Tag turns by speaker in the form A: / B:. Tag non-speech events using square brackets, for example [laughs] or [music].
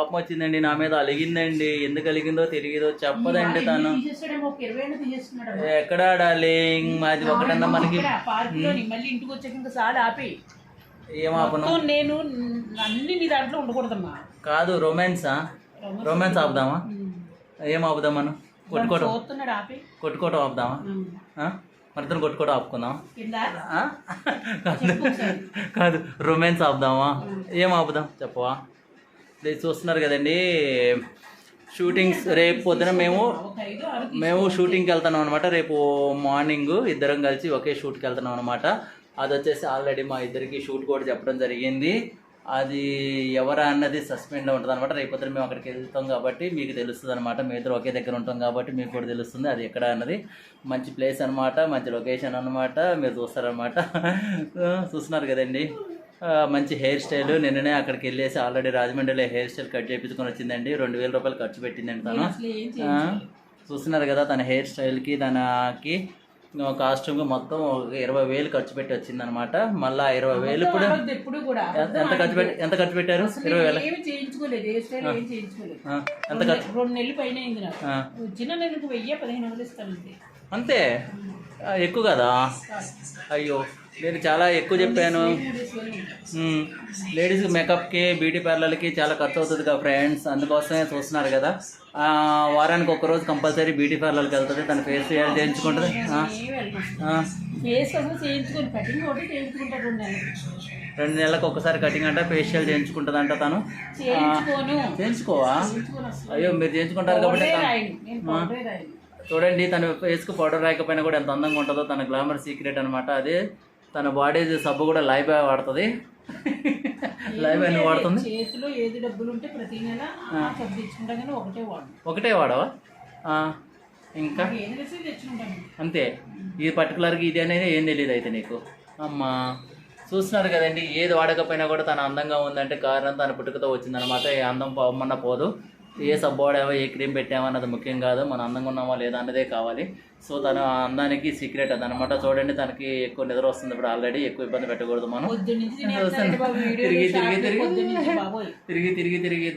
A: కోపం వచ్చిందండి నా మీద అలిగిందండి. ఎందుకు అలిగిందో తెలియదో చెప్పదండి తను. ఎక్కడ డార్లింగ్ మాది ఒకటన్నా మనకి
B: మళ్ళీ ఇంటికి వచ్చాక ఇంకా సాలు ఆపి.
A: ఏం ఆపను?
B: మొత్తం నేను అన్ని నీ దాంట్లో ఉండకూడదమ్మా.
A: కాదు రొమాన్సా రొమాన్స్ ఆపుదామా? ఏం ఆపుదాం మనం? కొట్టుకోవడం కొట్టుకోవడం ఆపుదామా? ఇద్దరం కొట్టుకోవడం ఆపుకుందాం?
B: కాదు
A: రొమాన్స్ ఆపుదామా? ఏం ఆపుదాం? చెప్పవా? ఇది చూస్తున్నారు కదండి. షూటింగ్స్ రేపు పొద్దున మేము మేము షూటింగ్కి వెళ్తున్నాం అనమాట రేపు మార్నింగ్ ఇద్దరం కలిసి ఒకే షూట్కి వెళ్తున్నాం అనమాట అది వచ్చేసి ఆల్రెడీ మా ఇద్దరికి షూట్ కూడా చెప్పడం జరిగింది. అది ఎవరా అన్నది సస్పెండ్ ఉంటుంది అనమాట రేపు పొద్దున మేము అక్కడికి వెళ్తాం కాబట్టి మీకు తెలుస్తుంది అనమాట మీ ఇద్దరు ఒకే దగ్గర ఉంటాం కాబట్టి మీకు కూడా తెలుస్తుంది అది ఎక్కడ అన్నది. మంచి ప్లేస్ అనమాట మంచి లొకేషన్ అనమాట మీరు చూస్తారనమాట [laughs] చూస్తున్నారు కదండి. మంచి హెయిర్ స్టైల్. నిన్ననే అక్కడికి వెళ్ళేసి ఆల్రెడీ రాజమండ్రిలో హెయిర్ స్టైల్ కట్ చేయించుకొని వచ్చిందండి. రెండు వేల రూపాయలు ఖర్చు పెట్టిందండి తను. చూస్తున్నారు కదా తన హెయిర్ స్టైల్కి తనకి కాస్ట్యూమ్కి మొత్తం ఇరవై వేలు ఖర్చు పెట్టి వచ్చిందనమాట మళ్ళీ ఇరవై వేలు ఇప్పుడు
B: కూడా.
A: ఎంత- ఖర్చు పెట్టి ఎంత ఖర్చు పెట్టారు? ఇరవై వేల? ఎంత ఖర్చు
B: రెండు నెలలు పైన
A: అంతే? ఎక్కువ కదా? అయ్యో నేను చాలా ఎక్కువ చెప్పాను. లేడీస్ మేకప్కి బ్యూటీ పార్లర్కి చాలా ఖర్చు అవుతుంది కదా ఫ్రెండ్స్. అందుకోసమే చూస్తున్నారు కదా. వారానికి ఒక రోజు కంపల్సరీ బ్యూటీ పార్లర్కి వెళ్తుంది. తన ఫేస్ చేయించుకుంటుంది.
B: రెండు నెలలు
A: రెండు నెలలకు ఒకసారి కటింగ్ అంట ఫేషియల్ చేయించుకుంటుందంట తను.
B: చేయించుకోను.
A: చేయించుకోవా? అయ్యో మీరు చేయించుకుంటారు కాబట్టి చూడండి తన ఫేస్కు పౌడర్ రాయకపోయినా కూడా ఎంత అందంగా ఉంటుందో తన గ్లామర్ సీక్రెట్ అనమాట అదే. తన బాడీ సబ్బు కూడా లైవ్ వాడుతుంది. లైవ్ అని వాడుతుంది.
B: చేతిలో ఏది డబ్బులు ఉంటే ప్రతి నెల సబ్బు తెచ్చుకుంటాం కానీ ఒకటే వాడు.
A: ఒకటే వాడవా? ఇంకా? అంతే. ఇది పర్టికులర్గా ఇది అనేది ఏం తెలియదు అయితే నీకు. అమ్మా చూస్తున్నారు కదండి ఏది వాడకపోయినా కూడా తన అందంగా ఉందంటే కారణం తన పుట్టుకతో వచ్చిందనమాట ఏ అందం పోమన్నా పోదు. ఏ సబ్బు వాడామో ఏ క్రీమ్ పెట్టామో అన్నది ముఖ్యం కాదు. మన అందంగా ఉన్నామా లేదా అన్నదే కావాలి. సో తన అందానికి సీక్రెట్ అదనమాట. చూడండి తనకి ఎక్కువ నిద్ర వస్తుంది ఇప్పుడు ఆల్రెడీ. ఎక్కువ ఇబ్బంది పెట్టకూడదు మనం. తిరిగి తిరిగి తిరిగి. తిరిగి తిరిగి తిరిగి.